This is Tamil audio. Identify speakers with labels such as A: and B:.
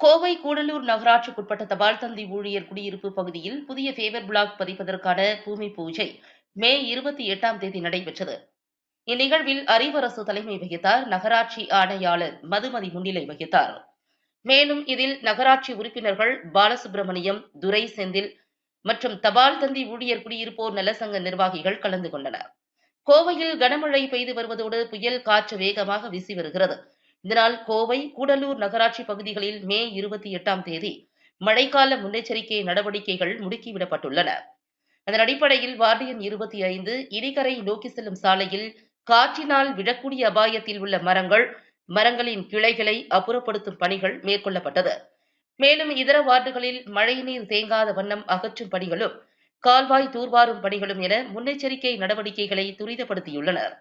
A: கோவை கூடலூர் நகராட்சிக்குட்பட்ட தபால் தந்தி ஊழியர் குடியிருப்பு பகுதியில் புதிய ஃபேவர் பிளாக் பதிப்பதற்கான பூமி பூஜை மே இருபத்தி எட்டாம் தேதி நடைபெற்றது. இந்நிகழ்வில் அறிவரசு தலைமை வகித்தார் நகராட்சி ஆணையாளர் மதுமதி முன்னிலை வகித்தார். மேலும் இதில் நகராட்சி உறுப்பினர்கள் பாலசுப்பிரமணியம் துரை செந்தில் மற்றும் தபால் தந்தி ஊழியர் குடியிருப்போர் நலசங்க நிர்வாகிகள் கலந்து கொண்டனர். கோவையில் கனமழை பெய்து வருவதோடு புயல் காற்று வேகமாக வீசி வருகிறது. இதனால் கோவை கூடலூர் நகராட்சி பகுதிகளில் மே இருபத்தி எட்டாம் தேதி மழைக்கால முன்னெச்சரிக்கை நடவடிக்கைகள் முடுக்கிவிடப்பட்டுள்ளன. அதன் அடிப்படையில் வார்டியன் இருபத்தி ஐந்து இடிகரை நோக்கி செல்லும் சாலையில் காற்றினால் விழக்கூடிய அபாயத்தில் உள்ள மரங்கள் மரங்களின் கிளைகளை அப்புறப்படுத்தும் பணிகள் மேற்கொள்ளப்பட்டது. மேலும் இதர வார்டுகளில் மழைநீர் தேங்காத வண்ணம் அகற்றும் பணிகளும் கால்வாய் தூர்வாரும் பணிகளும் என முன்னெச்சரிக்கை நடவடிக்கைகளை துரிதப்படுத்தியுள்ளனர்.